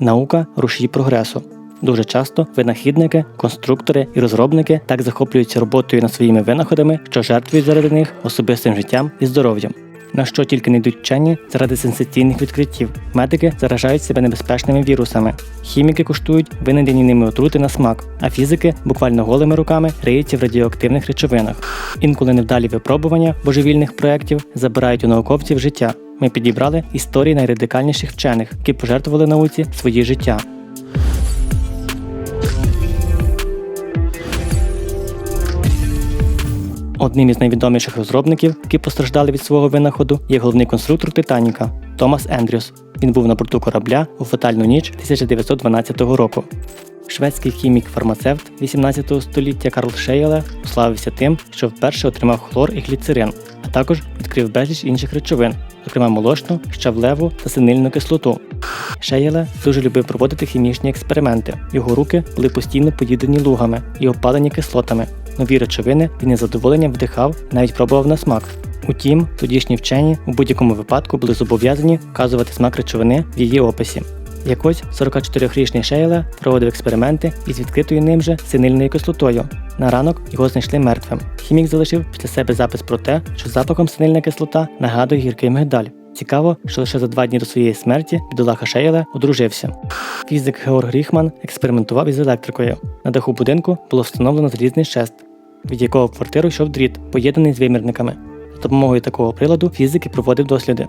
Наука рушій прогресу. Дуже часто винахідники, конструктори і розробники так захоплюються роботою над своїми винаходами, що жертвують заради них особистим життям і здоров'ям. На що тільки не йдуть вчені заради сенсаційних відкриттів. Медики заражають себе небезпечними вірусами. Хіміки куштують винайдені ними отрути на смак, а фізики буквально голими руками риються в радіоактивних речовинах. Інколи невдалі випробування божевільних проєктів забирають у науковців життя. Ми підібрали історії найрадикальніших вчених, які пожертвували науці свої життя. Одним із найвідоміших розробників, які постраждали від свого винаходу, є головний конструктор Титаніка Томас Ендрюс. Він був на борту корабля у фатальну ніч 1912 року. Шведський хімік-фармацевт 18 століття Карл Шеєле уславився тим, що вперше отримав хлор і гліцерин, а також відкрив безліч інших речовин, зокрема молочну, щавлеву та синильну кислоту. Шеєле дуже любив проводити хімічні експерименти. Його руки були постійно поїдені лугами і опалені кислотами. Нові речовини він із задоволенням вдихав, навіть пробував на смак. Утім, тодішні вчені у будь-якому випадку були зобов'язані вказувати смак речовини в її описі. Якось 44-річний Шейле проводив експерименти із відкритою ним же синильною кислотою. На ранок його знайшли мертвим. Хімік залишив після себе запис про те, що запахом синильна кислота нагадує гіркий мигдаль. Цікаво, що лише за два дні до своєї смерті бідолаха Шейле одружився. Фізик Георг Ріхман експериментував із електрикою. На даху будинку було встановлено залізний шест, від якого квартиру йшов дріт, поєднаний з вимірниками. За допомогою такого приладу фізики проводив досліди.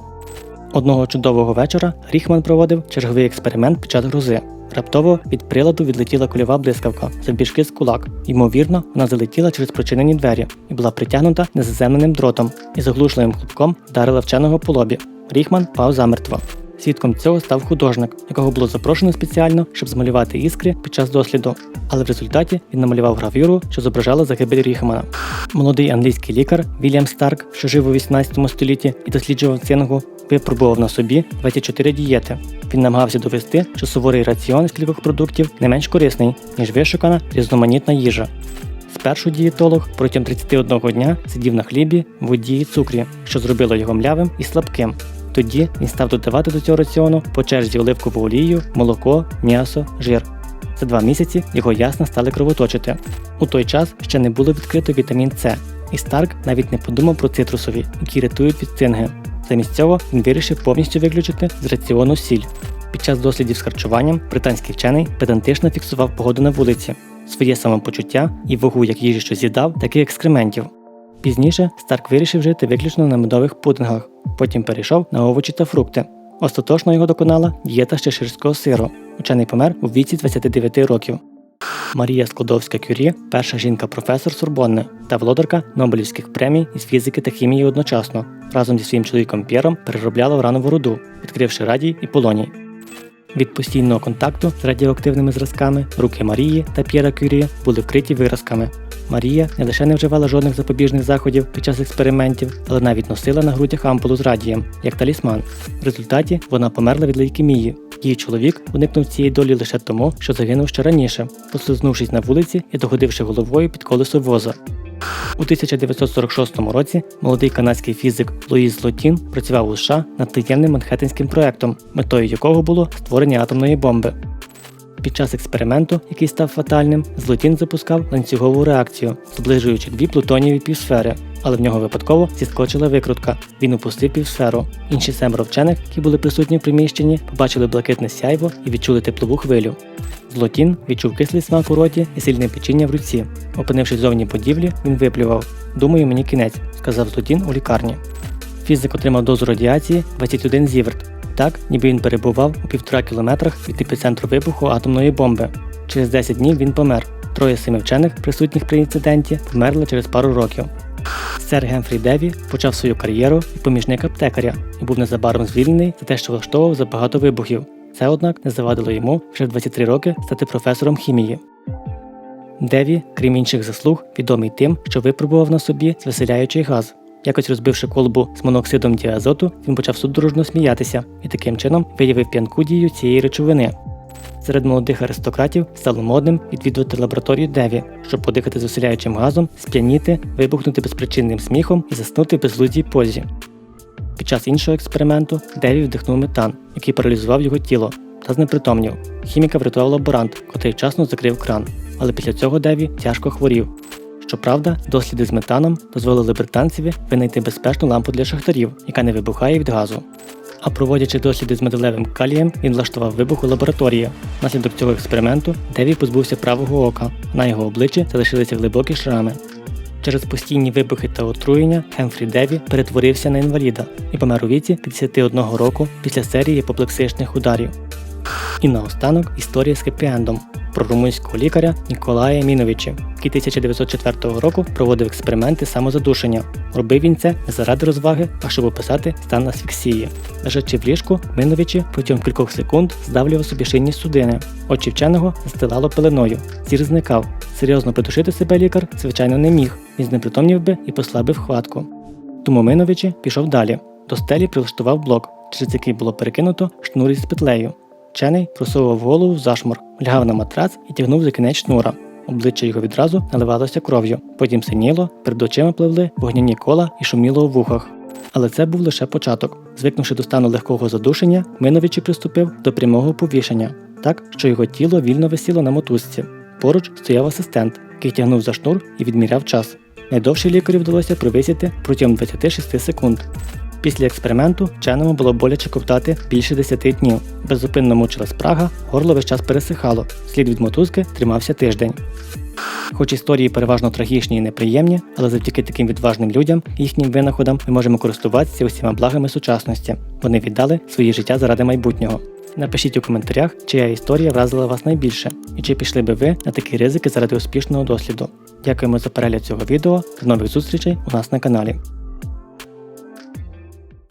Одного чудового вечора Ріхман проводив черговий експеримент під час грози. Раптово від приладу відлетіла кульова блискавка завбільшки з кулак. Ймовірно, вона залетіла через прочинені двері і була притягнута незаземленим дротом і з оглушливим хлопком вдарила вченого по лобі. Ріхман пав замертво. Свідком цього став художник, якого було запрошено спеціально, щоб змалювати іскри під час досліду. Але в результаті він намалював гравюру, що зображала загибель Ріхмана. Молодий англійський лікар Вільям Старк, що жив у 18 столітті і досліджував цингу, випробував на собі 24 дієти. Він намагався довести, що суворий раціон з кількох продуктів не менш корисний, ніж вишукана різноманітна їжа. Спершу дієтолог протягом 31 дня сидів на хлібі, воді і цукрі, що зробило його млявим і слабким. Тоді він став додавати до цього раціону по черзі оливкову олію, молоко, м'ясо, жир. За два місяці його ясна стали кровоточити. У той час ще не було відкрито вітамін С, і Старк навіть не подумав про цитрусові, які рятують від цинги. Замість цього він вирішив повністю виключити з раціону сіль. Під час дослідів з харчуванням британський вчений педантично фіксував погоду на вулиці, своє самопочуття і вагу як їжі, що з'їдав, так і екскрементів. Пізніше Старк вирішив жити виключно на медових пудингах, потім перейшов на овочі та фрукти. Остаточно його доконала дієта чеширського сиру. Учений помер у віці 29 років. Марія Складовська Кюрі перша жінка-професор Сорбонни та володарка Нобелівських премій із фізики та хімії одночасно. Разом зі своїм чоловіком П'єром переробляла уранову руду, відкривши радій і полоній. Від постійного контакту з радіоактивними зразками руки Марії та П'єра Кюрі були вкриті виразками. Марія не лише не вживала жодних запобіжних заходів під час експериментів, але навіть носила на грудях ампулу з радієм, як талісман. В результаті вона померла від лейкемії. Її чоловік уникнув цієї долі лише тому, що загинув ще раніше, послизнувшись на вулиці і догодивши головою під колесо воза. У 1946 році молодий канадський фізик Луїс Лотін працював у США над таємним манхеттенським проектом, метою якого було створення атомної бомби. Під час експерименту, який став фатальним, Злотін запускав ланцюгову реакцію, зближуючи дві плутонієві півсфери, але в нього випадково зіскочила викрутка. Він упустив півсферу. Інші семеро вчених, які були присутні в приміщенні, побачили блакитне сяйво і відчули теплову хвилю. Злотін відчув кислий смак у роті і сильне печіння в руці. Опинившись зовні будівлі, він виплював. Думаю, мені кінець, сказав Злотін у лікарні. Фізик отримав дозу радіації 21 зіверт, так ніби він перебував у півтора кілометрах від епіцентру вибуху атомної бомби. Через 10 днів він помер. Троє семи вчених, присутніх при інциденті, померли через пару років. Сер Гемфрі Деві почав свою кар'єру як помічник аптекаря і був незабаром звільнений за те, що влаштовував забагато вибухів. Це, однак, не завадило йому вже в 23 роки стати професором хімії. Деві, крім інших заслуг, відомий тим, що випробував на собі звеселяючий газ. Якось розбивши колбу з моноксидом діазоту, він почав судорожно сміятися і таким чином виявив п'янку дію цієї речовини. Серед молодих аристократів стало модним відвідувати лабораторію Деві, щоб подихати звеселяючим газом, сп'яніти, вибухнути безпричинним сміхом і заснути в безглуздій позі. Під час іншого експерименту Деві вдихнув метан, який паралізував його тіло. та знепритомнів. Хіміка врятував лаборант, котрий вчасно закрив кран, але після цього Деві тяжко хворів. Щоправда, досліди з метаном дозволили британцеві винайти безпечну лампу для шахтарів, яка не вибухає від газу. А проводячи досліди з металевим калієм, він влаштував вибух у лабораторії. Внаслідок цього експерименту Деві позбувся правого ока. На його обличчі залишилися глибокі шрами. Через постійні вибухи та отруєння Хемфрі Деві перетворився на інваліда і помер у віці 51 року після серії апоплексичних ударів. І наостанок історія з хеппі-ендом про румунського лікаря Ніколая Міновича, який 1904 року проводив експерименти самозадушення. Робив він це не заради розваги, а щоб описати стан асфіксії. Лежачи в ліжку, Миновичі протягом кількох секунд здавлював собі шинні судини. Очі вченого застилало пеленою. Зір зникав. Серйозно придушити себе лікар, звичайно, не міг. Він знепритомнів би і послабив хватку. Тому Миновичі пішов далі. До стелі прилаштував блок, через який було перекинуто шнур із петлею. Вчений просовував голову в зашмор, лягав на матрац і тягнув за кінець шнура. Обличчя його відразу наливалося кров'ю, потім синіло, перед очима пливли вогняні кола і шуміло у вухах. Але це був лише початок. Звикнувши до стану легкого задушення, Миновичі приступив до прямого повішення, так що його тіло вільно висіло на мотузці. Поруч стояв асистент, який тягнув за шнур і відміряв час. Найдовше лікарю вдалося провисіти протягом 26 секунд. Після експерименту вченому було боляче ковтати більше 10 днів. Беззупинно мучила спрага, горло весь час пересихало, слід від мотузки тримався тиждень. Хоч історії переважно трагічні і неприємні, але завдяки таким відважним людям їхнім винаходам ми можемо користуватися усіма благами сучасності. Вони віддали свої життя заради майбутнього. Напишіть у коментарях, чия історія вразила вас найбільше, і чи пішли би ви на такі ризики заради успішного досліду. Дякуємо за перегляд цього відео. До нових зустрічей у нас на каналі.